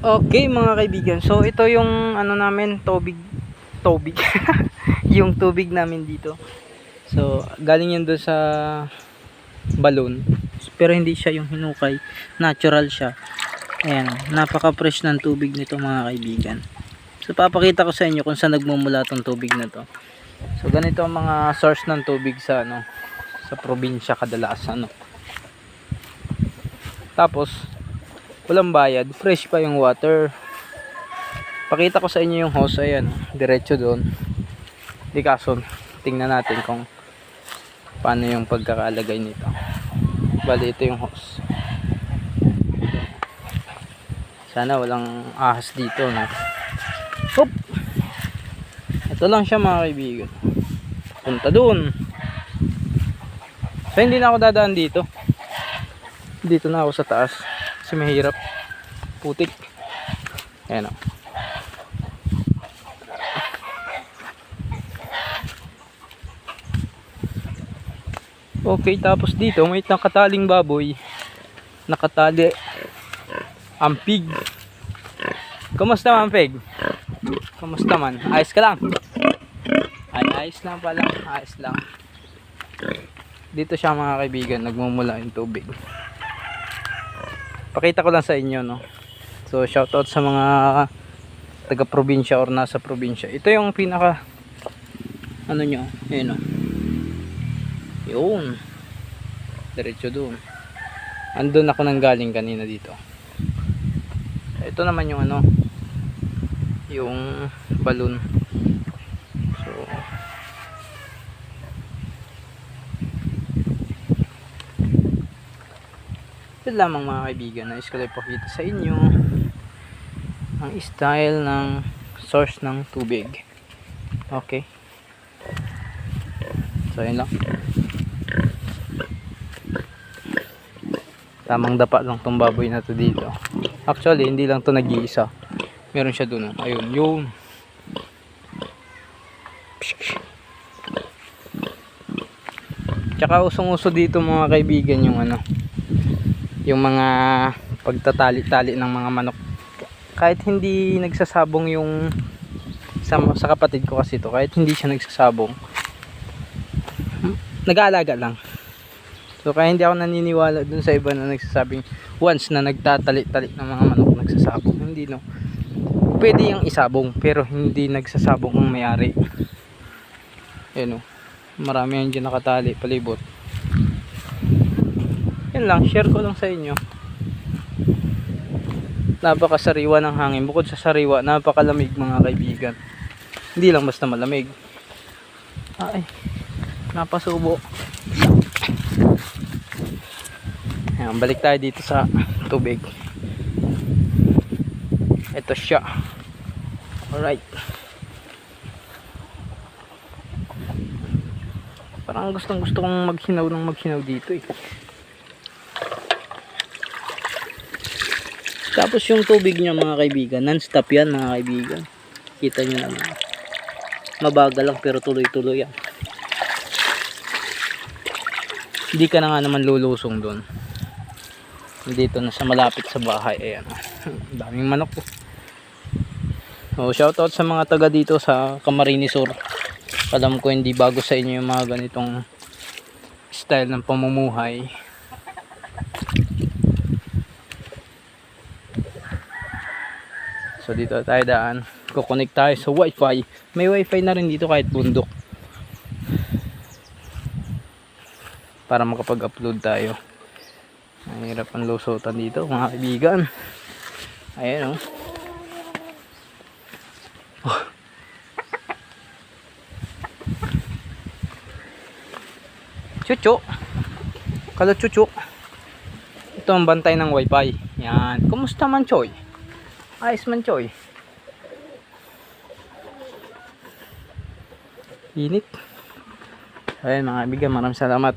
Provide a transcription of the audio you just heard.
Okay mga kaibigan, so ito yung ano namin, tubig, tubig, yung tubig namin dito. So galing yan doon sa balon, pero hindi siya yung hinukay, natural siya. Ayan, napaka fresh ng tubig nito mga kaibigan. So papakita ko sa inyo kung saan nagmumula tong tubig na to. So ganito ang mga source ng tubig sa ano, sa probinsya kadalasan. No? Tapos walang bayad, fresh pa yung water. Pakita ko sa inyo yung hose, ayan, diretso doon. Di kaso, tingnan natin kung paano yung pagkakalagay nito. Bali, ito yung hose. Sana walang ahas dito, no? Hop! Ito lang siya mga kaibigan. Punta doon. So, hindi na ako dadaan dito. Dito na ako sa taas. Kasi mahirap. Putik. Ayan o. Okay, tapos dito may nakataling baboy. Nakatali ang pig. Kumusta man, pig? Kumusta man? Ayos ka lang? Ay, ayos lang pala. Ayos lang. Dito siya mga kaibigan, nagmumula yung tubig. Pakita ko lang sa inyo, no. So, shoutout sa mga taga-probinsya or nasa probinsya. Ito yung pinaka ano nyo, ayun o. Yun. Diretso doon. Andun ako nang galing kanina dito. Ito naman yung ano, yung balloon. So, ito lamang mga kaibigan na ko lang pakita sa inyo ang style ng source ng tubig. Okay. So, yun lang. Tamang dapa lang tong baboy na to dito. Actually, hindi lang to nag-iisa. Meron siya doon. oh. Ayun, yun. Tsaka usong-uso dito mga kaibigan yung ano, yung mga pagtatali-tali ng mga manok. Kahit hindi nagsasabong yung sa, sa kapatid ko kasi to, kahit hindi siya nagsasabong, nag-aalaga lang. So kaya hindi ako naniniwala dun sa iba na nagsasabing once na nagtatali-tali ng mga manok nagsasabong. Hindi no. Pwede yung isabong pero hindi nagsasabong ang may-ari. Yan o. Marami yan dyan nakatali palibot. Yan lang, share ko lang sa inyo. Napakasariwa ng hangin. Bukod sa sariwa, napakalamig mga kaibigan. Hindi lang basta malamig. Ay, napasubo. Ayan, balik tayo dito sa tubig. Ito siya. Alright. Parang gustong gusto kong maghinaw ng maghinaw dito eh. Tapos yung tubig niya mga kaibigan, non-stop yan mga kaibigan. Kita nyo naman. Mabagal lang pero tuloy-tuloy yan. Hindi ka na nga naman lulusong doon. Dito na sa malapit sa bahay. Ayan. Daming manok po. So, shoutout sa mga taga dito sa Camarines Sur. Alam ko hindi bago sa inyo yung mga ganitong style ng pamumuhay. So dito tayo daan. Kukonek tayo sa wifi. May wifi na rin dito kahit bundok. Para makapag-upload tayo. Ang hirap ang lusutan dito mga kaibigan. Ayan o. Oh. Chuchu. Kala chuchu. Ito ang bantay ng wifi. Yan. Kumusta man Choy? Ayos man Choy. Init. Ayan mga kaibigan, maraming salamat.